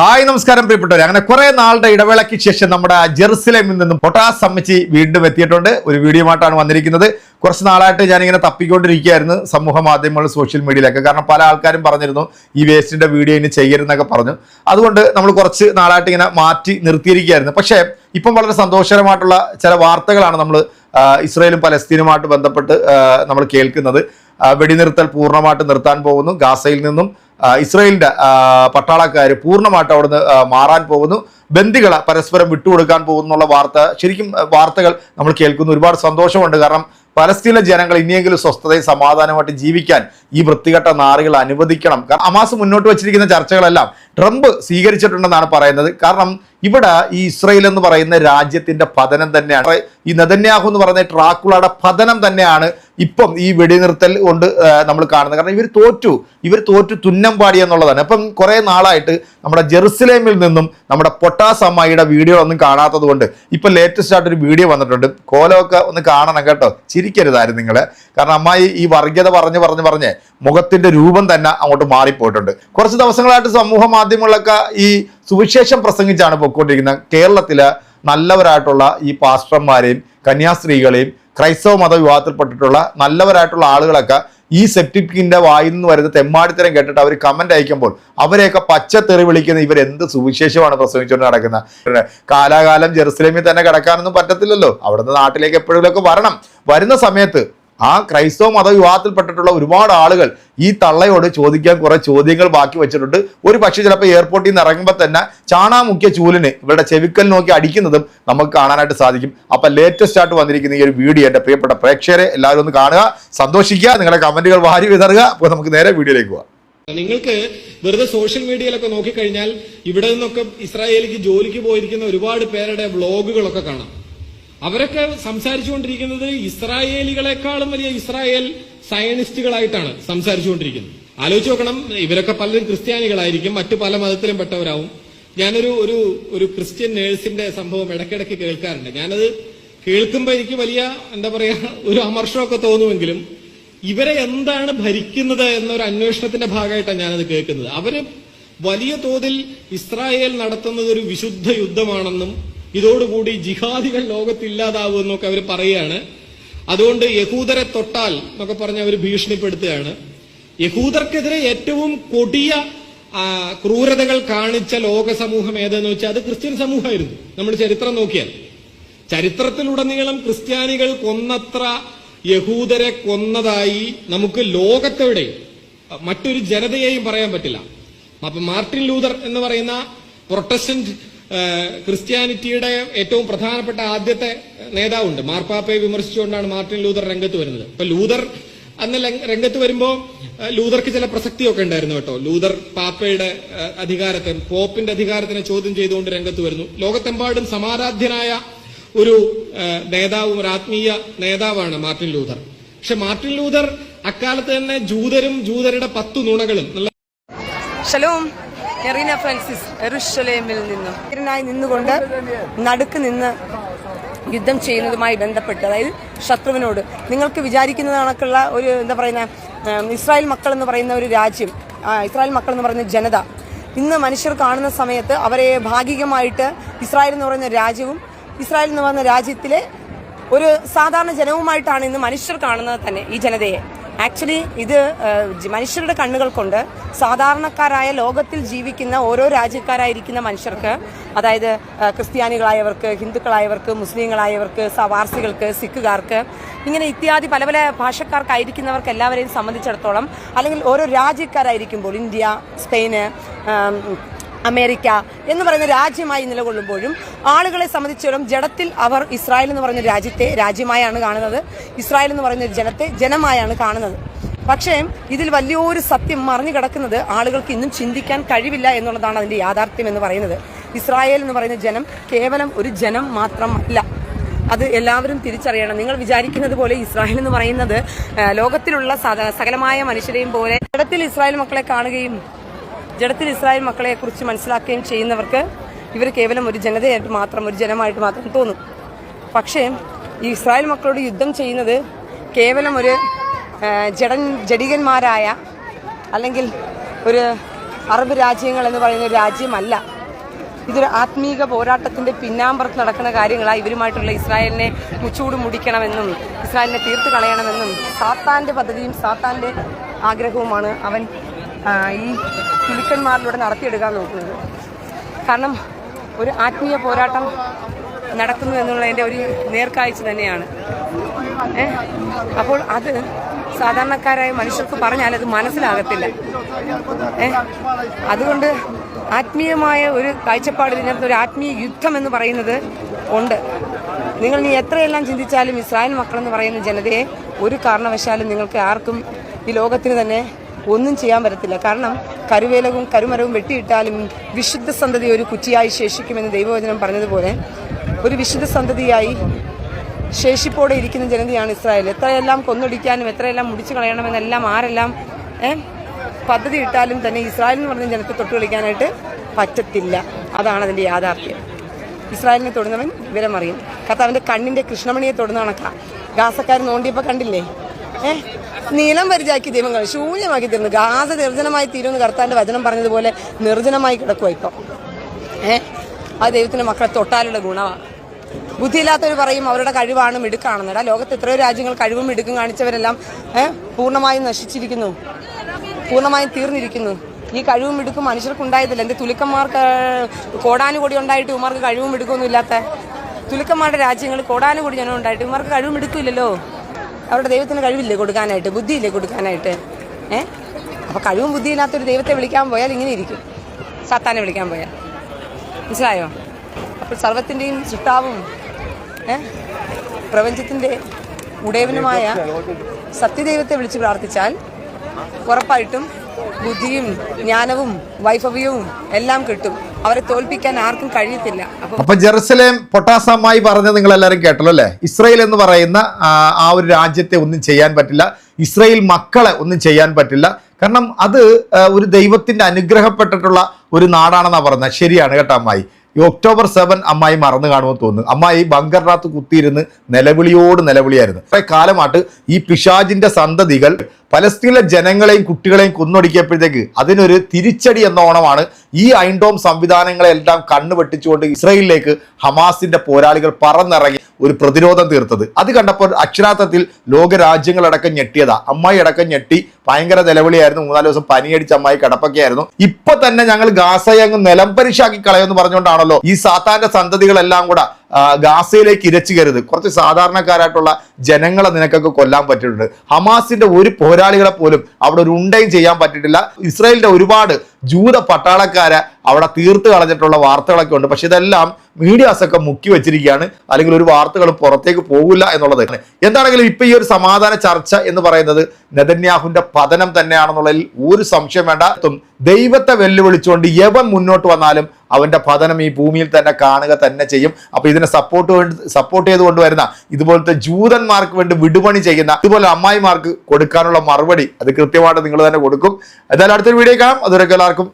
Hi നമസ്കാരം പ്രിയപ്പെട്ടവർ അങ്ങനെ കുറെ നാളുടെ ഇടവേളയ്ക്ക് ശേഷം നമ്മുടെ ജെറുസലേമിൽ നിന്നും പൊട്ടാസ് അമ്മച്ചി വീണ്ടും എത്തിയിട്ടുണ്ട്. ഒരു വീഡിയോ ആയിട്ടാണ് വന്നിരിക്കുന്നത്. കുറച്ച് നാളായിട്ട് ഞാനിങ്ങനെ തപ്പിക്കൊണ്ടിരിക്കുകയായിരുന്നു സമൂഹ മാധ്യമങ്ങൾ സോഷ്യൽ മീഡിയയിലൊക്കെ. കാരണം പല ആൾക്കാരും പറഞ്ഞിരുന്നു ഈ വേസ്റ്റിന്റെ വീഡിയോ ഇനി ചെയ്യരുതെന്നൊക്കെ പറഞ്ഞു. അതുകൊണ്ട് നമ്മൾ കുറച്ച് നാളായിട്ട് ഇങ്ങനെ മാറ്റി നിർത്തിയിരിക്കുകയായിരുന്നു. പക്ഷേ ഇപ്പം വളരെ സന്തോഷകരമായിട്ടുള്ള ചില വാർത്തകളാണ് നമ്മൾ ഇസ്രയേലും പലസ്തീനുമായിട്ട് ബന്ധപ്പെട്ട് നമ്മൾ കേൾക്കുന്നത്. വെടിനിർത്തൽ പൂർണമായിട്ട് നിർത്താൻ പോകുന്നു. ഗാസയിൽ നിന്നും ആ, ഇസ്രയേലിന്റെ പട്ടാളക്കാർ പൂർണമായിട്ട് അവിടുന്ന് മാറാൻ പോകുന്നു. ബന്ദികളെ പരസ്പരം വിട്ടുകൊടുക്കാൻ പോകുന്നുള്ള വാർത്ത ശരിക്കും വാർത്തകൾ നമ്മൾ കേൾക്കുന്നു. ഒരുപാട് സന്തോഷമുണ്ട്. കാരണം പലസ്തീന ജനങ്ങൾ ഇനിയെങ്കിലും സ്വസ്ഥതയും സമാധാനമായിട്ട് ജീവിക്കാൻ ഈ വൃത്തികെട്ട നാറുകൾ അനുവദിക്കണം. കാരണം അമാസ് മുന്നോട്ട് വച്ചിരിക്കുന്ന ചർച്ചകളെല്ലാം ട്രംപ് സ്വീകരിച്ചിട്ടുണ്ടെന്നാണ് പറയുന്നത്. കാരണം ഇവിടെ ഈ ഇസ്രയേൽ എന്ന് പറയുന്ന രാജ്യത്തിന്റെ പതനം തന്നെയാണ്. ഈ നെതന്യാഹു എന്ന് പറയുന്ന ട്രാക്കുളയുടെ പതനം തന്നെയാണ് ഇപ്പം ഈ വെടിനിർത്തൽ കൊണ്ട് നമ്മൾ കാണുന്നത്. കാരണം ഇവർ തോറ്റു. ഇവർ തോറ്റു തുന്നം പാടി എന്നുള്ളതാണ്. അപ്പം കുറേ നാളായിട്ട് നമ്മുടെ ജെറുസലേമിൽ നിന്നും നമ്മുടെ പൊട്ടാസ് അമ്മായിയുടെ വീഡിയോ ഒന്നും കാണാത്തത് കൊണ്ട് ഇപ്പൊ ലേറ്റസ്റ്റ് ആയിട്ട് ഒരു വീഡിയോ വന്നിട്ടുണ്ട്. കോലമൊക്കെ ഒന്ന് കാണണം കേട്ടോ. ചിരിക്കരുതായിരുന്നു നിങ്ങൾ കാരണം അമ്മായി ഈ വർഗീയത പറഞ്ഞ് പറഞ്ഞ് പറഞ്ഞ് മുഖത്തിന്റെ രൂപം തന്നെ അങ്ങോട്ട് മാറിപ്പോയിട്ടുണ്ട്. കുറച്ച് ദിവസങ്ങളായിട്ട് സമൂഹ മാധ്യമങ്ങളിലൊക്കെ ഈ സുവിശേഷം പ്രസംഗിച്ചാണ് പൊയ്ക്കൊണ്ടിരിക്കുന്നത്. കേരളത്തിലെ നല്ലവരായിട്ടുള്ള ഈ പാസ്റ്റർമാരെയും കന്യാസ്ത്രീകളെയും ക്രൈസ്തവ മത വിഭാഗത്തിൽപ്പെട്ടിട്ടുള്ള നല്ലവരായിട്ടുള്ള ആളുകളൊക്കെ ഈ സെപ്റ്റിക്കിന്റെ വായിൽ നിന്ന് വരുന്ന തെമ്മാടിത്തരം കേട്ടിട്ട് അവർ കമന്റ് അയക്കുമ്പോൾ അവരെയൊക്കെ പച്ചത്തെറി വിളിക്കുന്ന ഇവരെന്ത് സുവിശേഷമാണ് പ്രസംഗിച്ചുകൊണ്ട് നടക്കുന്നത്? കാലാകാലം ജെറുസലേമിൽ തന്നെ കിടക്കാനൊന്നും പറ്റത്തില്ലല്ലോ. അവിടുന്ന് നാട്ടിലേക്ക് എപ്പോഴെങ്കിലുമൊക്കെ വരണം. വരുന്ന സമയത്ത് ആ ക്രൈസ്തവ മതവിവാഹത്തിൽപ്പെട്ടിട്ടുള്ള ഒരുപാട് ആളുകൾ ഈ തള്ളയോട് ചോദിക്കാൻ കുറെ ചോദ്യങ്ങൾ ബാക്കി വെച്ചിട്ടുണ്ട്. ഒരു പക്ഷേ ചിലപ്പോൾ എയർപോർട്ടിൽ നിന്ന് ഇറങ്ങുമ്പോൾ തന്നെ ചാണാമുഖ്യ ചൂലിന് ഇവരുടെ ചെവിക്കൽ നോക്കി അടിക്കുന്നതും നമുക്ക് കാണാനായിട്ട് സാധിക്കും. അപ്പൊ ലേറ്റസ്റ്റ് ആയിട്ട് വന്നിരിക്കുന്ന ഈ ഒരു വീഡിയോ എന്റെ പ്രിയപ്പെട്ട പ്രേക്ഷകരെ എല്ലാവരും ഒന്ന് കാണുക സന്തോഷിക്കുക നിങ്ങളുടെ കമന്റുകൾ വാരി വിതറുക. അപ്പോൾ നമുക്ക് നേരെ വീഡിയോയിലേക്ക് പോവാം. നിങ്ങൾക്ക് വെറുതെ സോഷ്യൽ മീഡിയയിലൊക്കെ നോക്കിക്കഴിഞ്ഞാൽ ഇവിടെ നിന്നൊക്കെ ഇസ്രായേലിക്ക് ജോലിക്ക് പോയിരിക്കുന്ന ഒരുപാട് പേരുടെ വ്ളോഗുകളൊക്കെ കാണാം. അവരൊക്കെ സംസാരിച്ചുകൊണ്ടിരിക്കുന്നത് ഇസ്രായേലികളെക്കാളും വലിയ ഇസ്രായേൽ സയനിസ്റ്റുകളായിട്ടാണ് സംസാരിച്ചുകൊണ്ടിരിക്കുന്നത്. ആലോചിച്ച് നോക്കണം ഇവരൊക്കെ പലരും ക്രിസ്ത്യാനികളായിരിക്കും മറ്റു പല മതത്തിലും പെട്ടവരാവും ഞാനൊരു ഒരു ഒരു ക്രിസ്ത്യൻ നേഴ്സിന്റെ സംഭവം ഇടയ്ക്കിടയ്ക്ക് കേൾക്കാറുണ്ട്. ഞാനത് കേൾക്കുമ്പോൾ എനിക്ക് വലിയ എന്താ പറയാ ഒരു അമർഷമൊക്കെ തോന്നുമെങ്കിലും ഇവരെ എന്താണ് ഭരിക്കുന്നത് എന്നൊരു അന്വേഷണത്തിന്റെ ഭാഗമായിട്ടാണ് ഞാനത് കേൾക്കുന്നത്. അവർ വലിയ തോതിൽ ഇസ്രായേൽ നടത്തുന്നത് ഒരു വിശുദ്ധ യുദ്ധമാണെന്നും ഇതോടുകൂടി ജിഹാദികൾ ലോകത്തില്ലാതാവുമെന്നൊക്കെ അവർ പറയുകയാണ്. അതുകൊണ്ട് യഹൂദരെ തൊട്ടാൽ എന്നൊക്കെ പറഞ്ഞ് അവർ ഭീഷണിപ്പെടുത്തുകയാണ്. യഹൂദർക്കെതിരെ ഏറ്റവും കൊടിയ ക്രൂരതകൾ കാണിച്ച ലോക സമൂഹം ഏതെന്ന് വെച്ചാൽ അത് ക്രിസ്ത്യൻ സമൂഹമായിരുന്നു. നമ്മൾ ചരിത്രം നോക്കിയാൽ. ചരിത്രത്തിലുടനീളം ക്രിസ്ത്യാനികൾ കൊന്നത്ര യഹൂദരെ കൊന്നതായി നമുക്ക് ലോകത്തെവിടെ മറ്റൊരു ജനതയെയും പറയാൻ പറ്റില്ല. അപ്പൊ മാർട്ടിൻ ലൂതർ എന്ന് പറയുന്ന പ്രൊട്ടസ്റ്റന്റ് ക്രിസ്ത്യാനിറ്റിയുടെ ഏറ്റവും പ്രധാനപ്പെട്ട ആദ്യത്തെ നേതാവുണ്ട്. മാർപ്പാപ്പയെ വിമർശിച്ചുകൊണ്ടാണ് മാർട്ടിൻ ലൂതർ രംഗത്ത് വരുന്നത്. അപ്പൊ ലൂതർ അന്ന് രംഗത്ത് വരുമ്പോ ആ, ലൂതർക്ക് ചില പ്രസക്തിയൊക്കെ ഉണ്ടായിരുന്നു കേട്ടോ. ലൂതർ പാപ്പയുടെ അധികാരത്തെ പോപ്പിന്റെ അധികാരത്തിനെ ചോദ്യം ചെയ്തുകൊണ്ട് രംഗത്ത് വരുന്നു. ലോകത്തെമ്പാടും സമാരാധ്യനായ ഒരു നേതാവും ഒരു ആത്മീയ നേതാവാണ് മാർട്ടിൻ ലൂതർ പക്ഷെ മാർട്ടിൻ ലൂതർ അക്കാലത്ത് തന്നെ ജൂതരും ജൂതരുടെ പത്തു നുണകളും ഷലോം എറീന ഫ്രാൻസിസ് എറുഷലേമിൽ നിന്നും. നിന്നുകൊണ്ട് നടുക്ക് നിന്ന് യുദ്ധം ചെയ്യുന്നതുമായി ബന്ധപ്പെട്ട് അതായത് ശത്രുവിനോട്. നിങ്ങൾക്ക് വിചാരിക്കുന്ന കണക്കുള്ള ഒരു എന്താ പറയുന്ന ഇസ്രായേൽ മക്കൾ എന്ന് പറയുന്ന ഒരു രാജ്യം ഇസ്രായേൽ മക്കൾ എന്ന് പറയുന്ന ജനത. ഇന്ന് മനുഷ്യർ കാണുന്ന സമയത്ത് അവരെ ഭാഗികമായിട്ട് ഇസ്രായേൽ എന്ന് പറയുന്ന രാജ്യവും ഇസ്രായേൽ എന്ന് പറയുന്ന രാജ്യത്തിലെ ഒരു സാധാരണ ജനവുമായിട്ടാണ് ഇന്ന് മനുഷ്യർ കാണുന്നത് തന്നെ ഈ ജനതയെ. ആക്ച്വലി ഇത് മനുഷ്യരുടെ കണ്ണുകൾ കൊണ്ട് സാധാരണക്കാരായ ലോകത്തിൽ ജീവിക്കുന്ന ഓരോ രാജ്യക്കാരായിരിക്കുന്ന മനുഷ്യർക്ക് അതായത് ക്രിസ്ത്യാനികളായവർക്ക് ഹിന്ദുക്കളായവർക്ക് മുസ്ലിങ്ങളായവർക്ക് സവാർസികൾക്ക് സിഖുകാർക്ക് ഇങ്ങനെ ഇത്യാദി പല പല ഭാഷക്കാർക്കായിരിക്കുന്നവർക്ക് എല്ലാവരെയും സംബന്ധിച്ചിടത്തോളം അല്ലെങ്കിൽ ഓരോ രാജ്യക്കാരായിരിക്കുമ്പോൾ ഇന്ത്യ സ്പെയിന് അമേരിക്ക എന്ന് പറയുന്ന രാജ്യമായി നിലകൊള്ളുമ്പോഴും ആളുകളെ സംബന്ധിച്ചിടത്തോളം ജഡത്തിൽ അവർ ഇസ്രായേൽ എന്ന് പറയുന്ന രാജ്യത്തെ രാജ്യമായാണ് കാണുന്നത്. ഇസ്രായേൽ എന്ന് പറയുന്ന ജനത്തെ ജനമായാണ് കാണുന്നത്. പക്ഷേ ഇതിൽ വലിയൊരു സത്യം മറിഞ്ഞു കിടക്കുന്നത് ആളുകൾക്ക് ഇന്നും ചിന്തിക്കാൻ കഴിവില്ല എന്നുള്ളതാണ് അതിന്റെ യാഥാർത്ഥ്യം എന്ന് പറയുന്നത്. ഇസ്രായേൽ എന്ന് പറയുന്ന ജനം കേവലം ഒരു ജനം മാത്രമല്ല. അത് എല്ലാവരും തിരിച്ചറിയണം. നിങ്ങൾ വിചാരിക്കുന്നത് പോലെ ഇസ്രായേൽ എന്ന് പറയുന്നത് ലോകത്തിലുള്ള സക- സകലമായ മനുഷ്യരെയും പോലെ ഇടത്തിൽ ഇസ്രായേൽ മക്കളെ കാണുകയും ജഡത്തിൽ ഇസ്രായേൽ മക്കളെ കുറിച്ച് മനസ്സിലാക്കുകയും ചെയ്യുന്നവർക്ക് ഇവർ കേവലം ഒരു ജനതയായിട്ട് മാത്രം ഒരു ജനമായിട്ട് മാത്രം തോന്നും. പക്ഷേ ഈ ഇസ്രായേൽ മക്കളോട് യുദ്ധം ചെയ്യുന്നത് കേവലം ഒരു ജഡൻ ജഡികന്മാരായ അല്ലെങ്കിൽ ഒരു അറബ് രാജ്യങ്ങൾ എന്ന് പറയുന്ന ഒരു രാജ്യമല്ല. ഇതൊരു ആത്മീക പോരാട്ടത്തിന്റെ പിന്നാമ്പുറത്ത് നടക്കുന്ന കാര്യങ്ങളാണ് ഇവരുമായിട്ടുള്ള ഇസ്രായേലിനെ മുച്ചൂട് മുടിക്കണമെന്നും ഇസ്രായേലിനെ തീർത്ത് കളയണമെന്നും സാത്താന്റെ പദ്ധതിയും സാത്താന്റെ ആഗ്രഹവുമാണ് അവൻ ഈ കിലുക്കന്മാരിലൂടെ നടത്തിയെടുക്കാൻ നോക്കുന്നത് കാരണം ഒരു ആത്മീയ പോരാട്ടം നടക്കുന്നു എന്നുള്ളതിന്റെ ഒരു നേർക്കാഴ്ച തന്നെയാണ്? അപ്പോൾ അത് സാധാരണക്കാരായ മനുഷ്യർക്ക് പറഞ്ഞാൽ അത് മനസ്സിലാകത്തില്ല? അതുകൊണ്ട് ആത്മീയമായ ഒരു കാഴ്ചപ്പാട് ഇതിനകത്ത് ഒരു ആത്മീയ യുദ്ധം എന്ന് പറയുന്നത് ഉണ്ട് നിങ്ങൾ നീ എത്രയെല്ലാം ചിന്തിച്ചാലും ഇസ്രായേൽ മക്കളെന്ന് പറയുന്ന ജനതയെ ഒരു കാരണവശാലും നിങ്ങൾക്ക് ആർക്കും ഈ ലോകത്തിന് തന്നെ ഒന്നും ചെയ്യാൻ പറ്റത്തില്ല. കാരണം കരുവേലകും കരുമരവും വെട്ടിയിട്ടാലും വിശുദ്ധ സന്തതി ഒരു കുറ്റിയായി ശേഷിക്കുമെന്ന് ദൈവവചനം പറഞ്ഞതുപോലെ ഒരു വിശുദ്ധ സന്തതിയായി ശേഷിപ്പോടെ ഇരിക്കുന്ന ജനതയാണ് ഇസ്രായേൽ. എത്രയെല്ലാം കൊന്നൊടിക്കാനും എത്രയെല്ലാം മുടിച്ചു കളയണമെന്നെല്ലാം ആരെല്ലാം പദ്ധതി ഇട്ടാലും തന്നെ ഇസ്രായേൽ എന്ന് പറഞ്ഞ ജനത്തെ തൊട്ട് കളിക്കാനായിട്ട് പറ്റത്തില്ല. അതാണ് അതിന്റെ യാഥാർത്ഥ്യം. ഇസ്രായേലിനെ തൊടുന്നവൻ വിവരമറിയും കർത്താവിന്റെ കണ്ണിന്റെ കൃഷ്ണമണിയെ തൊടുന്ന കണക്കാണ് ഗാസക്കാർ നോണ്ടിയപ്പോൾ കണ്ടില്ലേ? ഏ? നീളം പരിചാക്കി ദൈവങ്ങൾ ശൂന്യമാക്കി തീർന്നു. ഗാസ നിർജനമായി തീരുമെന്ന് കർത്താന്റെ വചനം പറഞ്ഞതുപോലെ നിർജനമായി കിടക്കുക ഇപ്പം. ഏഹ് ആ ദൈവത്തിന്റെ മക്കളെ തൊട്ടാലുള്ള ഗുണമാണ് ബുദ്ധിയില്ലാത്തവർ പറയും അവരുടെ കഴിവാണ് മിടുക്കാണെന്ന്. മിടുക്കാണെന്നടാ ലോകത്ത് എത്രയോ രാജ്യങ്ങൾ കഴിവും മിടുക്കും കാണിച്ചവരെല്ലാം ഏഹ് പൂർണമായും നശിച്ചിരിക്കുന്നു. പൂർണമായും തീർന്നിരിക്കുന്നു. ഈ കഴിവും മിടുക്കും മനുഷ്യർക്ക് ഉണ്ടായതില്ല എന്റെ തുലുക്കന്മാർക്ക് കോടാനുകൂടി ഉണ്ടായിട്ട് ഉമാർക്ക് കഴിവും മിടുക്കൊന്നും ഇല്ലാത്ത തുലുക്കന്മാരുടെ രാജ്യങ്ങൾ കോടാനുകൂടി ജനം ഉണ്ടായിട്ട് ഇവർക്ക് കഴിവും മിടുക്കില്ലല്ലോ. അവരുടെ ദൈവത്തിന് കഴിവില്ലേ കൊടുക്കാനായിട്ട്? ബുദ്ധിയില്ലേ കൊടുക്കാനായിട്ട്? ഏ? അപ്പോൾ കഴിവും ബുദ്ധിയില്ലാത്തൊരു ദൈവത്തെ വിളിക്കാൻ പോയാൽ ഇങ്ങനെ ഇരിക്കും. സാത്താനെ വിളിക്കാൻ പോയാൽ. മനസ്സിലായോ? അപ്പോൾ സർവത്തിന്റെയും സൃഷ്ടാവും ഏ? പ്രപഞ്ചത്തിന്റെ ഉടയവനുമായ സത്യദൈവത്തെ വിളിച്ച് പ്രാർത്ഥിച്ചാൽ ഉറപ്പായിട്ടും ബുദ്ധിയും ജ്ഞാനവും വൈഭവ്യവും എല്ലാം കിട്ടും. അവരെ തോൽപ്പിക്കാൻ ആർക്കും കഴിയത്തില്ല. അപ്പൊ ജെറുസലേം പൊട്ടാസമായി പറഞ്ഞത് നിങ്ങൾ എല്ലാവരും കേട്ടല്ലോ അല്ലെ? ഇസ്രയേൽ എന്ന് പറയുന്ന ആ, ഒരു രാജ്യത്തെ ഒന്നും ചെയ്യാൻ പറ്റില്ല. ഇസ്രയേൽ മക്കളെ ഒന്നും ചെയ്യാൻ പറ്റില്ല. കാരണം അത് ഒരു ദൈവത്തിന്റെ അനുഗ്രഹപ്പെട്ടിട്ടുള്ള ഒരു നാടാണെന്നാണ് പറഞ്ഞത് ശരിയാണ് കേട്ടോ അമ്മായി. ഈ ഒക്ടോബർ സെവൻ അമ്മായി മറന്നു കാണുമെന്ന് തോന്നുന്നു. അമ്മായി ബങ്കറിനകത്ത് കുത്തിയിരുന്ന് നിലവിളിയോട് നിലവിളിയായിരുന്നു. കുറെ കാലമായിട്ട് ഈ പിശാജിന്റെ സന്തതികൾ പലസ്തീനിലെ ജനങ്ങളെയും കുട്ടികളെയും കൊന്നൊടുക്കിയപ്പോഴത്തേക്ക് അതിനൊരു തിരിച്ചടി എന്ന ഓണമാണ് ഈ ഐൻഡോം സംവിധാനങ്ങളെല്ലാം കണ്ണു വെട്ടിച്ചുകൊണ്ട് ഇസ്രയേലിലേക്ക് ഹമാസിന്റെ പോരാളികൾ പറന്നിറങ്ങി ഒരു പ്രതിരോധം തീർത്തത്. അത് കണ്ടപ്പോൾ അക്ഷരാർത്ഥത്തിൽ ലോകരാജ്യങ്ങളടക്കം ഞെട്ടിയതാ. അമ്മായി അടക്കം ഞെട്ടി. ഭയങ്കര നിലവിളിയായിരുന്നു. മൂന്നാൽ ദിവസം പനിയടിച്ച് അമ്മായി കിടപ്പൊക്കെയായിരുന്നു. ഇപ്പൊ തന്നെ ഞങ്ങൾ ഗാസയെ അങ്ങ് നിലംപരിശാക്കി കളയെന്ന് പറഞ്ഞുകൊണ്ടാണല്ലോ ഈ സാത്താന്റെ സന്തതികളെല്ലാം കൂടെ ഗാസയിലേക്ക് ഇരച്ചു കരുത് കുറച്ച് സാധാരണക്കാരായിട്ടുള്ള ജനങ്ങളെ നിനക്കൊക്കെ കൊല്ലാൻ പറ്റിയിട്ടുണ്ട്. ഹമാസിന്റെ ഒരു പോരാളികളെ പോലും അവിടെ ഒരു ഉണ്ടയും ചെയ്യാൻ പറ്റിയിട്ടില്ല. ഇസ്രായേലിന്റെ ഒരുപാട് ജൂത പട്ടാളക്കാരെ അവിടെ തീർത്ത് കളഞ്ഞിട്ടുള്ള വാർത്തകളൊക്കെ ഉണ്ട്. പക്ഷെ ഇതെല്ലാം മീഡിയാസൊക്കെ മുക്കി വെച്ചിരിക്കുകയാണ്. അല്ലെങ്കിൽ ഒരു വാർത്തകൾ പുറത്തേക്ക് പോകില്ല എന്നുള്ളത്. എന്താണെങ്കിലും ഇപ്പൊ ഈ ഒരു സമാധാന ചർച്ച എന്ന് പറയുന്നത് നെതന്യാഹുന്റെ പതനം തന്നെയാണെന്നുള്ളതിൽ ഒരു സംശയം വേണ്ട. ദൈവത്തെ വെല്ലുവിളിച്ചുകൊണ്ട് യവൻ മുന്നോട്ട് വന്നാലും അവന്റെ പതനം ഈ ഭൂമിയിൽ തന്നെ കാണുക തന്നെ ചെയ്യും. അപ്പൊ ഇതിനെ സപ്പോർട്ട് സപ്പോർട്ട് ചെയ്ത് കൊണ്ടുവരുന്ന ഇതുപോലത്തെ ജൂതന്മാർക്ക് വേണ്ടി വിടുപണി ചെയ്യുന്ന ഇതുപോലെ അമ്മായിമാർക്ക് കൊടുക്കാനുള്ള മറുപടി അത് കൃത്യമായിട്ട് നിങ്ങൾ തന്നെ കൊടുക്കും. എന്തായാലും അടുത്തൊരു വീഡിയോ കാണാം. അതുവരെ എല്ലാവർക്കും.